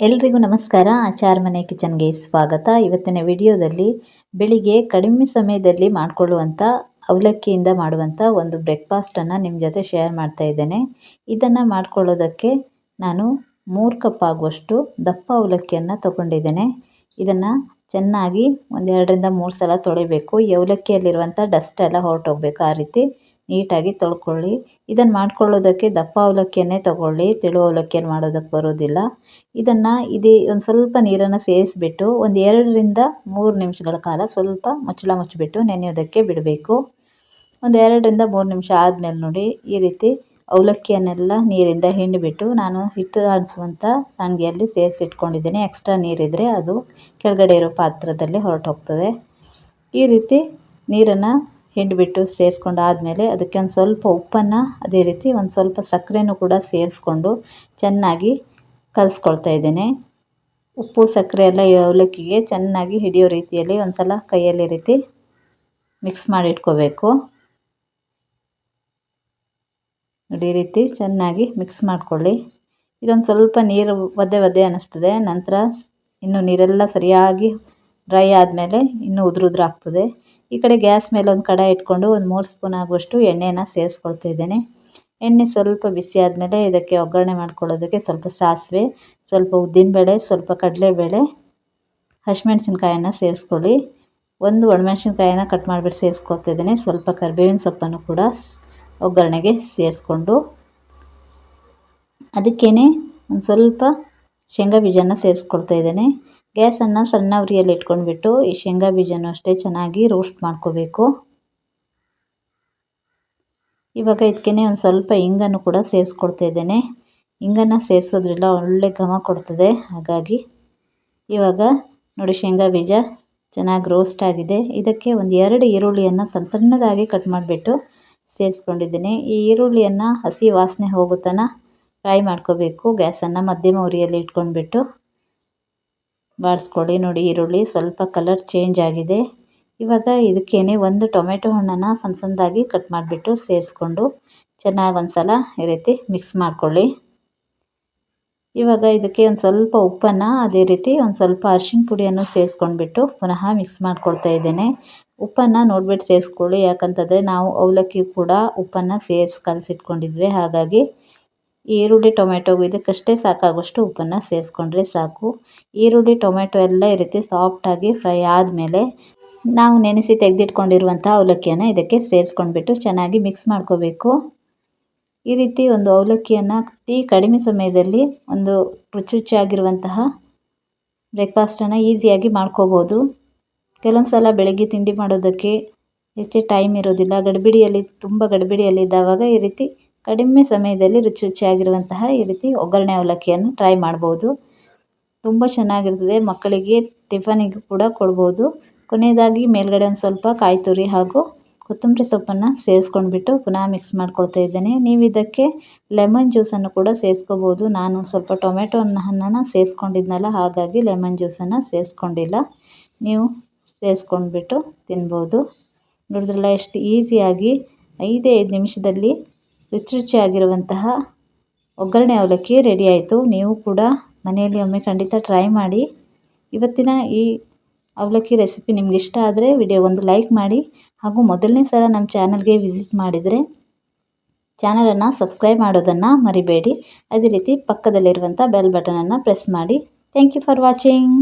ಎಲ್ರಿಗೂ ನಮಸ್ಕಾರ. ಆಚಾರ ಮನೆ ಕಿಚನ್ಗೆ ಸ್ವಾಗತ. ಇವತ್ತಿನ ವಿಡಿಯೋದಲ್ಲಿ ಬೆಳಿಗ್ಗೆ ಕಡಿಮೆ ಸಮಯದಲ್ಲಿ ಮಾಡಿಕೊಳ್ಳುವಂಥ ಅವಲಕ್ಕಿಯಿಂದ ಮಾಡುವಂಥ ಒಂದು ಬ್ರೇಕ್ಫಾಸ್ಟನ್ನು ನಿಮ್ಮ ಜೊತೆ ಶೇರ್ ಮಾಡ್ತಾ ಇದ್ದೇನೆ. ಇದನ್ನು ಮಾಡ್ಕೊಳ್ಳೋದಕ್ಕೆ ನಾನು ಮೂರು ಕಪ್ ಆಗುವಷ್ಟು ದಪ್ಪ ಅವಲಕ್ಕಿಯನ್ನು ತಗೊಂಡಿದ್ದೇನೆ. ಇದನ್ನು ಚೆನ್ನಾಗಿ ಒಂದೆರಡರಿಂದ ಮೂರು ಸಲ ತೊಳಿಬೇಕು. ಈ ಅವಲಕ್ಕಿಯಲ್ಲಿರುವಂಥ ಡಸ್ಟ್ ಎಲ್ಲ ಹೊರಟೋಗ್ಬೇಕು. ಆ ರೀತಿ ನೀಟಾಗಿ ತೊಳ್ಕೊಳ್ಳಿ. ಇದನ್ನು ಮಾಡ್ಕೊಳ್ಳೋದಕ್ಕೆ ದಪ್ಪ ಅವಲಕ್ಕಿಯನ್ನೇ ತಗೊಳ್ಳಿ, ತೆಳು ಅವಲಕ್ಕಿಯನ್ನು ಮಾಡೋದಕ್ಕೆ ಬರೋದಿಲ್ಲ. ಇದನ್ನು ಇದೇ ಒಂದು ಸ್ವಲ್ಪ ನೀರನ್ನು ಸೇರಿಸ್ಬಿಟ್ಟು ಒಂದು ಎರಡರಿಂದ ಮೂರು ನಿಮಿಷಗಳ ಕಾಲ ಸ್ವಲ್ಪ ಮುಚ್ಚಳ ಮುಚ್ಚಿಬಿಟ್ಟು ನೆನೆಯೋದಕ್ಕೆ ಬಿಡಬೇಕು. ಒಂದು ಎರಡರಿಂದ ಮೂರು ನಿಮಿಷ ಆದಮೇಲೆ ನೋಡಿ ಈ ರೀತಿ ಅವಲಕ್ಕಿಯನ್ನೆಲ್ಲ ನೀರಿಂದ ಹಿಂಡಿಬಿಟ್ಟು ನಾನು ಹಿಟ್ಟು ಆಡಿಸುವಂಥ ಸಂಗಿಯಲ್ಲಿ ಸೇರಿಸಿಟ್ಕೊಂಡಿದ್ದೀನಿ. ಎಕ್ಸ್ಟ್ರಾ ನೀರಿದ್ದರೆ ಅದು ಕೆಳಗಡೆ ಇರೋ ಪಾತ್ರದಲ್ಲಿ ಹೊರಟು ಹೋಗ್ತದೆ ಈ ರೀತಿ ನೀರನ್ನು ಹಿಂಡಿಬಿಟ್ಟು ಸೇರಿಸ್ಕೊಂಡು ಆದಮೇಲೆ ಅದಕ್ಕೆ ಒಂದು ಸ್ವಲ್ಪ ಉಪ್ಪನ್ನು ಅದೇ ರೀತಿ ಒಂದು ಸ್ವಲ್ಪ ಸಕ್ಕರೆನೂ ಕೂಡ ಸೇರಿಸ್ಕೊಂಡು ಚೆನ್ನಾಗಿ ಕಲಿಸ್ಕೊಳ್ತಾ ಇದ್ದೇನೆ. ಉಪ್ಪು, ಸಕ್ಕರೆ ಎಲ್ಲ ಅವಲಕ್ಕಿಗೆ ಚೆನ್ನಾಗಿ ಹಿಡಿಯೋ ರೀತಿಯಲ್ಲಿ ಒಂದು ಸಲ ಕೈಯಲ್ಲಿ ರೀತಿ ಮಿಕ್ಸ್ ಮಾಡಿ ಇಟ್ಕೋಬೇಕು ನೋಡಿ, ಈ ರೀತಿ ಚೆನ್ನಾಗಿ ಮಿಕ್ಸ್ ಮಾಡಿಕೊಳ್ಳಿ. ಇದೊಂದು ಸ್ವಲ್ಪ ನೀರು ಒದ್ದೆ ಒದ್ದೆ ಅನ್ನಿಸ್ತದೆ. ನಂತರ ಇನ್ನು ನೀರೆಲ್ಲ ಸರಿಯಾಗಿ ಡ್ರೈ ಆದಮೇಲೆ ಇನ್ನೂ ಉದುರು ಈ ಕಡೆ ಗ್ಯಾಸ್ ಮೇಲೆ ಒಂದು ಕಡಾಯಿ ಇಟ್ಕೊಂಡು ಒಂದು ಮೂರು ಸ್ಪೂನ್ ಆಗುವಷ್ಟು ಎಣ್ಣೆನ ಸೇರಿಸ್ಕೊಳ್ತಾ ಇದ್ದೇನೆ. ಎಣ್ಣೆ ಸ್ವಲ್ಪ ಬಿಸಿ ಆದಮೇಲೆ ಇದಕ್ಕೆ ಒಗ್ಗರಣೆ ಮಾಡ್ಕೊಳ್ಳೋದಕ್ಕೆ ಸ್ವಲ್ಪ ಸಾಸಿವೆ, ಸ್ವಲ್ಪ ಉದ್ದಿನಬೇಳೆ ಸ್ವಲ್ಪ ಕಡಲೆಬೇಳೆ ಹಸಿಮೆಣ್ಸಿನ್ಕಾಯನ್ನು ಸೇರಿಸ್ಕೊಳ್ಳಿ. ಒಂದು ಒಣಮೆಣ್ಸಿನ್ಕಾಯಿನ ಕಟ್ ಮಾಡಿಬಿಟ್ಟು ಸೇರಿಸ್ಕೊಳ್ತಾ ಇದ್ದೇನೆ. ಸ್ವಲ್ಪ ಕರಿಬೇವಿನ ಸೊಪ್ಪನ್ನು ಕೂಡ ಒಗ್ಗರಣೆಗೆ ಸೇರಿಸ್ಕೊಂಡು. ಅದಕ್ಕೇ ಒಂದು ಸ್ವಲ್ಪ ಶೇಂಗಾ ಬೀಜನ ಸೇರಿಸ್ಕೊಳ್ತಾ ಇದ್ದೇನೆ. ಗ್ಯಾಸನ್ನು ಸಣ್ಣ ಉರಿಯಲ್ಲಿ ಇಟ್ಕೊಂಡ್ಬಿಟ್ಟು ಈ ಶೇಂಗಾ ಬೀಜನೂ ಅಷ್ಟೇ ಚೆನ್ನಾಗಿ ರೋಸ್ಟ್ ಮಾಡ್ಕೋಬೇಕು. ಇವಾಗ ಇದಕ್ಕೆ ಒಂದು ಸ್ವಲ್ಪ ಇಂಗನ್ನು ಕೂಡ ಸೇರಿಸ್ಕೊಡ್ತಾ ಇದ್ದೇನೆ. ಇಂಗನ್ನು ಸೇರಿಸೋದ್ರಿಂದ ಒಳ್ಳೆ ಘಮ ಕೊಡ್ತದೆ. ಹಾಗಾಗಿ ಇವಾಗ ನೋಡಿ ಶೇಂಗಾ ಬೀಜ ಚೆನ್ನಾಗಿ ರೋಸ್ಟ್ ಆಗಿದೆ. ಇದಕ್ಕೆ ಒಂದು ಎರಡು ಈರುಳ್ಳಿಯನ್ನು ಸಣ್ಣ ಸಣ್ಣದಾಗಿ ಕಟ್ ಮಾಡಿಬಿಟ್ಟು ಸೇರಿಸ್ಕೊಂಡಿದ್ದೀನಿ. ಈ ಈರುಳ್ಳಿಯನ್ನು ಹಸಿ ವಾಸನೆ ಹೋಗೋ ಫ್ರೈ ಮಾಡ್ಕೋಬೇಕು. ಗ್ಯಾಸನ್ನು ಮಧ್ಯಮ ಉರಿಯಲ್ಲಿ ಇಟ್ಕೊಂಡ್ಬಿಟ್ಟು ಬಾಡಿಸ್ಕೊಳ್ಳಿ ನೋಡಿ, ಈರುಳ್ಳಿ ಸ್ವಲ್ಪ ಕಲರ್ ಚೇಂಜ್ ಆಗಿದೆ. ಇವಾಗ ಇದಕ್ಕೇನೆ ಒಂದು ಟೊಮೆಟೊ ಹಣ್ಣನ್ನು ಸಣ್ಣ ಸಣ್ಣದಾಗಿ ಕಟ್ ಮಾಡಿಬಿಟ್ಟು ಸೇರಿಸ್ಕೊಂಡು ಚೆನ್ನಾಗಿ ಒಂದು ಸಲ ಈ ರೀತಿ ಮಿಕ್ಸ್ ಮಾಡ್ಕೊಳ್ಳಿ. ಇವಾಗ ಇದಕ್ಕೆ ಒಂದು ಸ್ವಲ್ಪ ಉಪ್ಪನ್ನು ಅದೇ ರೀತಿ ಒಂದು ಸ್ವಲ್ಪ ಅರಿಶಿನ ಪುಡಿಯನ್ನು ಸೇರಿಸ್ಕೊಂಡ್ಬಿಟ್ಟು ಪುನಃ ಮಿಕ್ಸ್ ಮಾಡ್ಕೊಳ್ತಾ ಇದ್ದೇನೆ. ಉಪ್ಪನ್ನು ನೋಡಿಬಿಟ್ಟು ಸೇರಿಸ್ಕೊಳ್ಳಿ, ಯಾಕಂತಂದರೆ ನಾವು ಅವಲಕ್ಕಿ ಕೂಡ ಉಪ್ಪನ್ನು ಸೇರಿಸಿ ಕಲಸಿಟ್ಕೊಂಡಿದ್ವಿ, ಹಾಗಾಗಿ ಈರುಳ್ಳಿ, ಟೊಮೆಟೊ ಇದಕ್ಕಷ್ಟೇ ಸಾಕಾಗುವಷ್ಟು ಉಪ್ಪನ್ನು ಸೇರಿಸ್ಕೊಂಡ್ರೆ ಸಾಕು. ಈರುಳ್ಳಿ, ಟೊಮೆಟೊ ಎಲ್ಲ ಈ ರೀತಿ ಸಾಫ್ಟಾಗಿ ಫ್ರೈ ಆದಮೇಲೆ ನಾವು ನೆನೆಸಿ ತೆಗೆದಿಟ್ಕೊಂಡಿರುವಂಥ ಅವಲಕ್ಕಿಯನ್ನು ಇದಕ್ಕೆ ಸೇರಿಸ್ಕೊಂಡ್ಬಿಟ್ಟು ಚೆನ್ನಾಗಿ ಮಿಕ್ಸ್ ಮಾಡ್ಕೋಬೇಕು. ಈ ರೀತಿ ಒಂದು ಅವಲಕ್ಕಿಯನ್ನು ಅತಿ ಕಡಿಮೆ ಸಮಯದಲ್ಲಿ ಒಂದು ರುಚಿ ರುಚಿಯಾಗಿರುವಂತಹ ಬ್ರೇಕ್ಫಾಸ್ಟನ್ನು ಈಸಿಯಾಗಿ ಮಾಡ್ಕೋಬೋದು. ಕೆಲವೊಂದು ಸಲ ಬೆಳಗ್ಗೆ ತಿಂಡಿ ಮಾಡೋದಕ್ಕೆ ಹೆಚ್ಚು ಟೈಮ್ ಇರೋದಿಲ್ಲ. ಗಡಿಬಿಡಿಯಲ್ಲಿ, ತುಂಬ ಗಡಿಬಿಡಿಯಲ್ಲಿದ್ದಾವಾಗ ಈ ರೀತಿ ಕಡಿಮೆ ಸಮಯದಲ್ಲಿ ರುಚಿ ರುಚಿಯಾಗಿರುವಂತಹ ಈ ರೀತಿ ಒಗ್ಗರಣೆ ಅವಲಕ್ಕಿಯನ್ನು ಟ್ರೈ ಮಾಡ್ಬೋದು. ತುಂಬ ಚೆನ್ನಾಗಿರ್ತದೆ, ಮಕ್ಕಳಿಗೆ ಟಿಫನಿಗೆ ಕೂಡ ಕೊಡ್ಬೋದು. ಕೊನೆಯದಾಗಿ ಮೇಲ್ಗಡೆ ಒಂದು ಸ್ವಲ್ಪ ಕಾಯಿ ತುರಿ ಹಾಗೂ ಕೊತ್ತಂಬರಿ ಸೊಪ್ಪನ್ನು ಸೇರಿಸ್ಕೊಂಡ್ಬಿಟ್ಟು ಪುನಃ ಮಿಕ್ಸ್ ಮಾಡ್ಕೊಳ್ತಾ ಇದ್ದೇನೆ. ನೀವು ಇದಕ್ಕೆ ಲೆಮನ್ ಜ್ಯೂಸನ್ನು ಕೂಡ ಸೇರಿಸ್ಕೋಬೋದು. ನಾನು ಸ್ವಲ್ಪ ಟೊಮೆಟೊ ಹಣ್ಣನ್ನು ಸೇರಿಸ್ಕೊಂಡಿದ್ನಲ್ಲ, ಹಾಗಾಗಿ ಲೆಮನ್ ಜ್ಯೂಸನ್ನು ಸೇರಿಸ್ಕೊಂಡಿಲ್ಲ. ನೀವು ಸೇರಿಸ್ಕೊಂಡ್ಬಿಟ್ಟು ತಿನ್ಬೋದು. ನೋಡಿದ್ರಲ್ಲ, ಎಷ್ಟು ಈಸಿಯಾಗಿ ಐದೇ ಐದು ನಿಮಿಷದಲ್ಲಿ ರುಚಿ ರುಚಿಯಾಗಿರುವಂತಹ ಒಗ್ಗರಣೆ ಅವಲಕ್ಕಿ ರೆಡಿ ಆಯಿತು. ನೀವು ಕೂಡ ಮನೆಯಲ್ಲಿ ಒಮ್ಮೆ ಖಂಡಿತ ಟ್ರೈ ಮಾಡಿ. ಇವತ್ತಿನ ಈ ಅವಲಕ್ಕಿ ರೆಸಿಪಿ ನಿಮ್ಗೆ ಇಷ್ಟ ಆದರೆ ವಿಡಿಯೋ ಒಂದು ಲೈಕ್ ಮಾಡಿ. ಹಾಗೂ ಮೊದಲನೇ ಸಲ ನಮ್ಮ ಚಾನಲ್ಗೆ ವಿಸಿಟ್ ಮಾಡಿದರೆ ಚಾನಲನ್ನು ಸಬ್ಸ್ಕ್ರೈಬ್ ಮಾಡೋದನ್ನು ಮರಿಬೇಡಿ. ಅದೇ ರೀತಿ ಪಕ್ಕದಲ್ಲಿರುವಂಥ ಬೆಲ್ ಬಟನನ್ನು ಪ್ರೆಸ್ ಮಾಡಿ. Thank you for watching